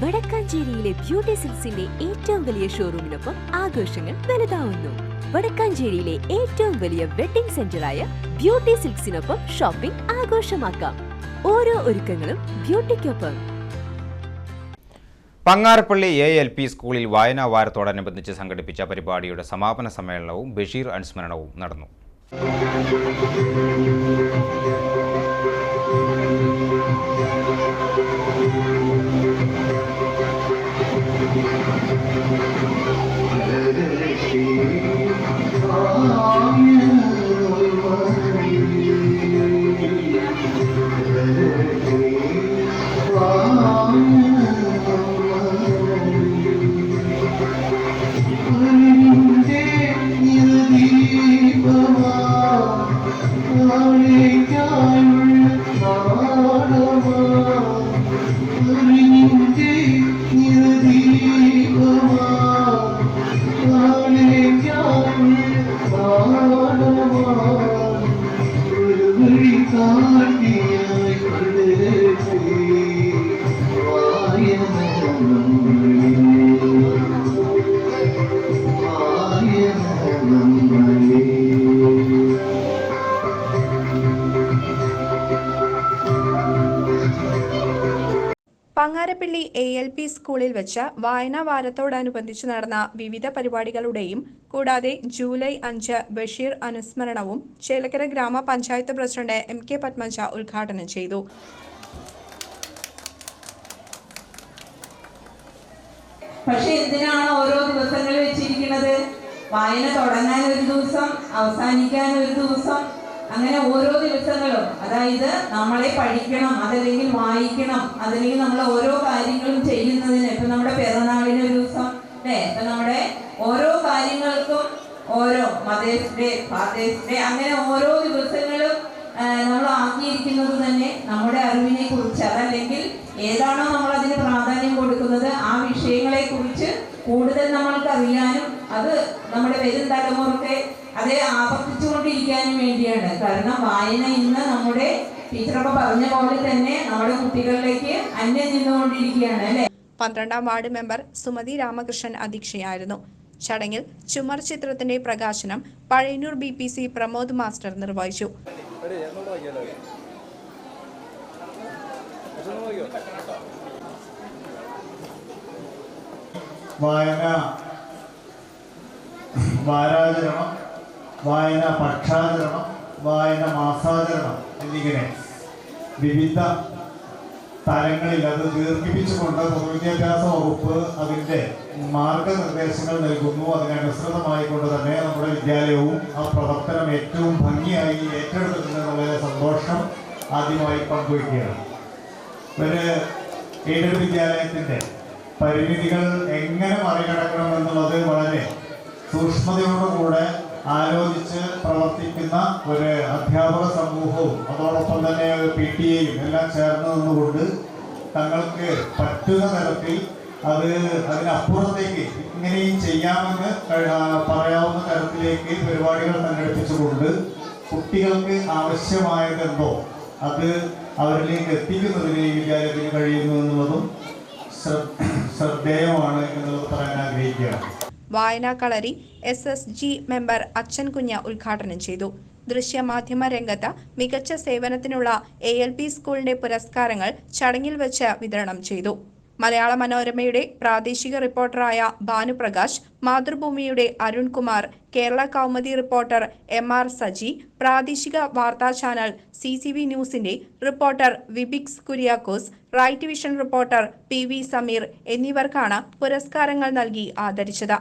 വടക്കാഞ്ചേരിയിലെ beauty സിൽസിന്റെ ഏറ്റവും വലിയ ഷോറൂമിനൊപ്പം ആഘോഷങ്ങൾ വലുതാവുന്നു. വടക്കാഞ്ചേരിയിലെ ഏറ്റവും വലിയ വെഡിംഗ് സെന്ററായ ബ്യൂട്ടി സിൽക്സിനൊപ്പം ഷോപ്പിംഗ് ആഘോഷമാക്കാം. ഓരോ ഒരുക്കങ്ങളും ബ്യൂട്ടിക്കൊപ്പം. പങ്ങാരപ്പള്ളി എ എൽ പി സ്കൂളിൽ വായനാ വാരത്തോടനുബന്ധിച്ച് സംഘടിപ്പിച്ച പരിപാടിയുടെ സമാപന സമ്മേളനവും ബഷീർ അനുസ്മരണവും നടന്നു. പങ്ങാരപ്പള്ളി എ എൽ പി സ്കൂളിൽ വെച്ച വായനാ വാരത്തോടനുബന്ധിച്ച് നടന്ന വിവിധ പരിപാടികളുടെയും കൂടാതെ ജൂലൈ അഞ്ച് ബഷീർ അനുസ്മരണവും ചേലക്കര ഗ്രാമപഞ്ചായത്ത് പ്രസിഡന്റ് എം കെ പത്മജ ഉദ്ഘാടനം ചെയ്തു. പക്ഷെ എന്തിനാണ് ഓരോ ദിവസങ്ങൾ വെച്ചിരിക്കുന്നത്? വായന തുടങ്ങാൻ ഒരു ദിവസം അവസാനിക്കാൻ ഒരു ദിവസം അങ്ങനെ ഓരോ ദിവസങ്ങളും അതായത് നമ്മളെ പഠിക്കണം അതല്ലെങ്കിൽ വായിക്കണം അതല്ലെങ്കിൽ നമ്മൾ ഓരോ കാര്യങ്ങളും ചെയ്യുന്നതിന് ഇപ്പൊ നമ്മുടെ പിറന്നാളിന് ഒരു ദിവസം അല്ലേ? ഇപ്പൊ നമ്മുടെ ഓരോ കാര്യങ്ങൾക്കും ഓരോ മദേഴ്സ് ഡേ ഫാദേഴ്സ് ഡേ അങ്ങനെ ഓരോ ദിവസങ്ങളും നമ്മൾ ആക്കിയിരിക്കുന്നത് തന്നെ നമ്മുടെ അറിവിനെ കുറിച്ച് അതല്ലെങ്കിൽ ഏതാണോ നമ്മൾ അതിന് പ്രാധാന്യം കൊടുക്കുന്നത് ആ വിഷയങ്ങളെ കുറിച്ച് കൂടുതൽ നമ്മൾക്ക് അറിയാനും അത് നമ്മുടെ വരും തലമുറക്കെ അതെ ആവർത്തിച്ചുകൊണ്ടിരിക്കാനും വേണ്ടിയാണ്. കാരണം വായന ഇന്ന് നമ്മുടെ ടീച്ചറൊക്കെ പറഞ്ഞ പോലെ തന്നെ നമ്മുടെ കുട്ടികളിലേക്ക് അന്യം നിന്നുകൊണ്ടിരിക്കുകയാണ് അല്ലെ? പന്ത്രണ്ടാം വാർഡ് മെമ്പർ സുമതി രാമകൃഷ്ണൻ അധ്യക്ഷയായിരുന്നു. ചടങ്ങിൽ ചുമർ ചിത്രത്തിന്റെ പ്രകാശനം Pazhayannur B P C Pramod master നിർവഹിച്ചു. വായന വാരാചരണം വായന പക്ഷാചരണം വായന മാസാചരണം എന്നിങ്ങനെ വിവിധ തലങ്ങളിൽ അത് ദീർഘിപ്പിച്ചുകൊണ്ട് പൊതുവിദ്യാഭ്യാസ വകുപ്പ് അതിന്റെ മാർഗനിർദ്ദേശങ്ങൾ നൽകുന്നു. അതിനനുസൃതമായിക്കൊണ്ട് തന്നെ നമ്മുടെ വിദ്യാലയവും ആ പ്രവർത്തനം ഏറ്റവും ഭംഗിയായി ഏറ്റെടുക്കുന്നതിനുള്ള സന്തോഷം ആദ്യമായി പങ്കുവയ്ക്കുകയാണ്. ഒരു എയ്ഡഡ് വിദ്യാലയത്തിന്റെ പരിമിതികൾ എങ്ങനെ മറികടക്കണം എന്നുള്ളത് വളരെ സൂക്ഷ്മതയോടുകൂടെ ആലോചിച്ച് പ്രവർത്തിക്കുന്ന ഒരു അധ്യാപക സമൂഹവും അതോടൊപ്പം തന്നെ പി ടി എയും എല്ലാം ചേർന്ന് നിന്നുകൊണ്ട് തങ്ങൾക്ക് പറ്റുന്ന തരത്തിൽ അത് അതിനപ്പുറത്തേക്ക് ഇങ്ങനെയും ചെയ്യാമെന്ന് പറയാവുന്ന തരത്തിലേക്ക് പരിപാടികൾ സംഘടിപ്പിച്ചുകൊണ്ട് കുട്ടികൾക്ക് ആവശ്യമായതെന്തോ അത് അവരിലേക്ക് എത്തിക്കുന്നതിന് വിദ്യാലയത്തിന് കഴിയുന്നു എന്നുള്ളതും ശ്ര- ശ്രദ്ധേയമാണ് എന്നുള്ളത് പറയാൻ ആഗ്രഹിക്കുകയാണ്. വായനാ കളരി എസ് എസ് ജി മെമ്പർ അച്ഛൻ കുഞ്ഞ ഉദ്ഘാടനം ചെയ്തു. ദൃശ്യമാധ്യമ രംഗത്ത് മികച്ച സേവനത്തിനുള്ള എ എൽ പി സ്കൂളിന്റെ പുരസ്കാരങ്ങൾ ചടങ്ങിൽ വെച്ച് വിതരണം ചെയ്തു. മലയാള മനോരമയുടെ പ്രാദേശിക റിപ്പോർട്ടറായ ഭാനുപ്രകാശ് മാതൃഭൂമിയുടെ Arunkumar Kerala Kaumudi reporter M R Saji പ്രാദേശിക വാർത്താ ചാനൽ സി സി വി ന്യൂസിന്റെ reporter Vibix Kuriakose right vision reporter P V Sameer എന്നിവർക്കാണ് പുരസ്കാരങ്ങൾ നൽകി ആദരിച്ചത്.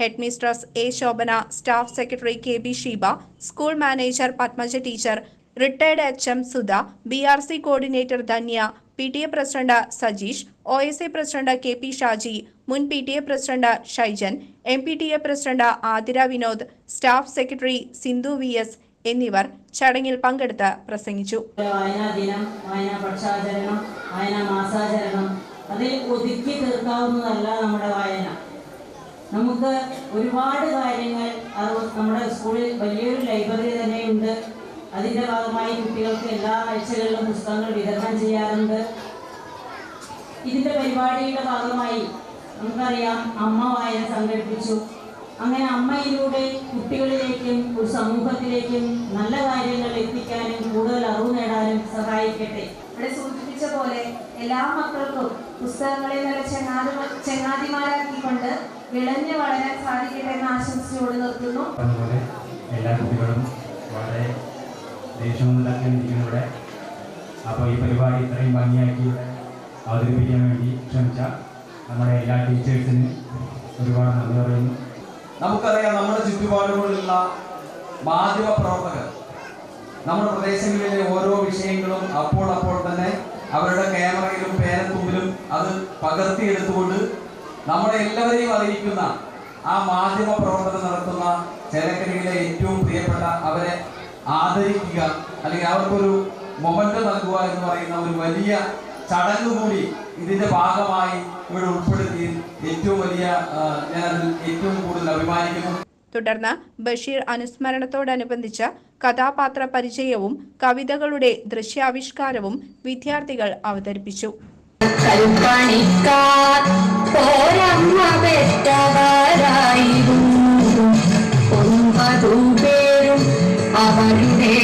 Head mistress A. Shobhana staff secretary K. B. Sheeba school manager Padmaja teacher retired H. M. Sudha B. R. C coordinator Dhanya P. T. A president Sajeesh O. S. A president K. P. Shaji മുൻ P. T. A president Shyjan M. P. T. A president Athira Vinod staff secretary Sindhu V. S. എന്നിവർ ചടങ്ങിൽ പങ്കെടുത്ത് പ്രസംഗിച്ചു. വായനാ ദിനം വായനാ വായനാ മാസാചരണം അതിൽ തീർക്കാവുന്നതല്ല നമ്മുടെ വായന. നമുക്ക് ഒരുപാട് കാര്യങ്ങൾ അത് നമ്മുടെ സ്കൂളിൽ വലിയൊരു ലൈബ്രറി തന്നെയുണ്ട്. അതിന്റെ ഭാഗമായി കുട്ടികൾക്ക് എല്ലാ ആഴ്ചകളിലും പുസ്തകങ്ങൾ വിതരണം ചെയ്യാറുണ്ട്. ഇതിന്റെ പരിപാടിയുടെ ഭാഗമായി നമുക്കറിയാം അമ്മ വായന സംഘടിപ്പിച്ചു. അങ്ങനെ അമ്മയിലൂടെ കുട്ടികളിലേക്കും ഒരു സമൂഹത്തിലേക്കും നല്ല കാര്യങ്ങൾ എത്തിക്കാനും കൂടുതൽ അറിവ് നേടാനും സഹായിക്കട്ടെ. ഇവിടെ സൂചിപ്പിച്ച പോലെ എല്ലാ മക്കൾക്കും പുസ്തകങ്ങളെ നല്ല ചങ്ങാതി ചെങ്ങാതിമാരാക്കിക്കൊണ്ട് വിളഞ്ഞു വളരാൻ സാധിക്കട്ടെ എന്ന് ആശംസിച്ചുകൊണ്ട് നിർത്തുന്നു. അതുപോലെ എല്ലാ കുട്ടികളും വളരെ ദേഷ്യമുണ്ടാക്കാൻ ഇരിക്കുന്നു ഇവിടെ. അപ്പോൾ ഈ പരിപാടി ഇത്രയും ഭംഗിയാക്കി അവതരിപ്പിക്കാൻ വേണ്ടി ശ്രമിച്ച നമ്മുടെ എല്ലാ ടീച്ചേഴ്സിനും ഒരുപാട് നന്ദി പറയുന്നു. നമുക്കറിയാം നമ്മുടെ ചുറ്റുപാടുകളിലുള്ള മാധ്യമ പ്രവർത്തകർ നമ്മുടെ പ്രദേശങ്ങളിലെ ഓരോ വിഷയങ്ങളും അപ്പോൾ അപ്പോൾ തന്നെ അവരുടെ ക്യാമറയിലും പേരത്തുമ്പിലും അത് പകർത്തിയെടുത്തുകൊണ്ട് നമ്മളെ എല്ലാവരെയും അറിയിക്കുന്ന ആ മാധ്യമ പ്രവർത്തനം നടത്തുന്ന ചേലക്കരയിലെ ഏറ്റവും പ്രിയപ്പെട്ട അവരെ ആദരിക്കുക അല്ലെങ്കിൽ അവർക്കൊരു മൊമെന്റ് നൽകുക എന്ന് പറയുന്ന ഒരു വലിയ ചടങ്ങ് കൂടി ഇതിന്റെ ഭാഗമായി ഇവിടെ ഉൾപ്പെടുത്തി ഏറ്റവും വലിയ ഞാൻ ഏറ്റവും കൂടുതൽ അഭിമാനിക്കുന്നു. തുടർന്ന് ബഷീർ അനുസ്മരണത്തോടനുബന്ധിച്ച കഥാപാത്ര പരിചയവും കവിതകളുടെ ദൃശ്യാവിഷ്കാരവും വിദ്യാർത്ഥികൾ അവതരിപ്പിച്ചു. കൽപ്പണിക്കാർ പോരമ്മ പെറ്റവരായിരുന്നു ഒമ്പതും പേരും അവരുടെ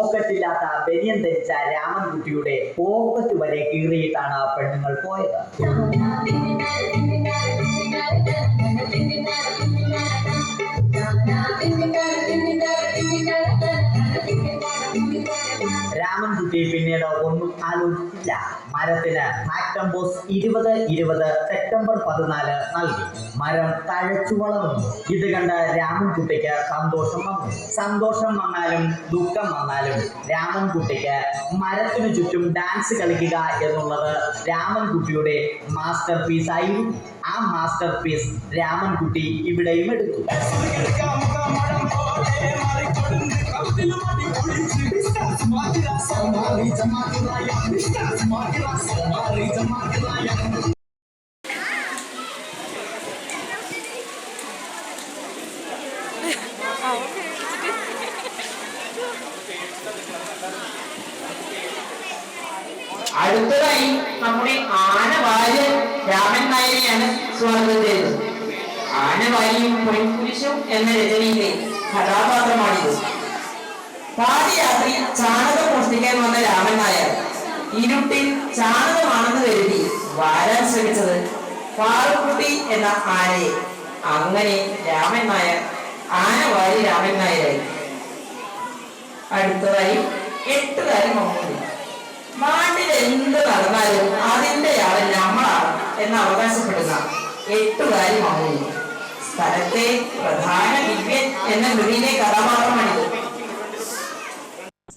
പോക്കറ്റില്ലാത്ത ബനിയൻ ധരിച്ച രാമൻകുട്ടിയുടെ പോക്കറ്റ് വരെ കീറിയിട്ടാണ് പെണ്ണുങ്ങൾ പോയത്. രാമൻകുട്ടി പിന്നീട് ഒന്നും ആലോചിച്ചില്ല. മരത്തിന് ഫാക്ടംബോസ് ഇരുപത് ഇരുപത് സെപ്റ്റംബർ പതിനാല് നൽകി. മരം തഴച്ചു വളർന്നു. ഇത് കണ്ട് രാമൻകുട്ടിക്ക് സന്തോഷം വന്നു. സന്തോഷം വന്നാലും ദുഃഖം വന്നാലും രാമൻകുട്ടിക്ക് മരത്തിനു ചുറ്റും ഡാൻസ് കളിക്കുക എന്നുള്ളത് രാമൻകുട്ടിയുടെ മാസ്റ്റർ പീസ് ആയിരുന്നു. ആ മാസ്റ്റർ പീസ് രാമൻകുട്ടി ഇവിടെയും എടുത്തു. അടുത്തതായി നമ്മുടെ ആനവാര്യൻ രാമൻ നായരെയാണ് സ്വാഗതം ചെയ്തത്. ആനവാരിയും പൊൻകുരിശും എന്ന രചനയിലെ കഥാപാത്രമാണിത്. പാതിരാത്രി ചാണകം മോഷ്ടിക്കാൻ വന്ന രാമൻ നായർ. ഇരുട്ടിൽ ചാണകമാണെന്ന് കരുതി വാരാൻ ശ്രമിച്ചത് പാറുക്കുട്ടി എന്ന ആനയെ. അങ്ങനെ രാമൻ നായർ ആന വാരി രാമൻ നായരായി. അടുത്തതായി എട്ടുകാരി മമ്മൂട്ടി. നാട്ടിൽ എന്ത് നടന്നാലും അതിന്റെ ആൾ നമ്മളാണ് എന്ന് അവകാശപ്പെടുന്ന എട്ടുകാരി മമ്മൂട്ടി. സ്ഥലത്തെ പ്രധാന ദിവ്യൻ എന്ന കൃതിയിലെ കഥാപാത്രമാണിത്.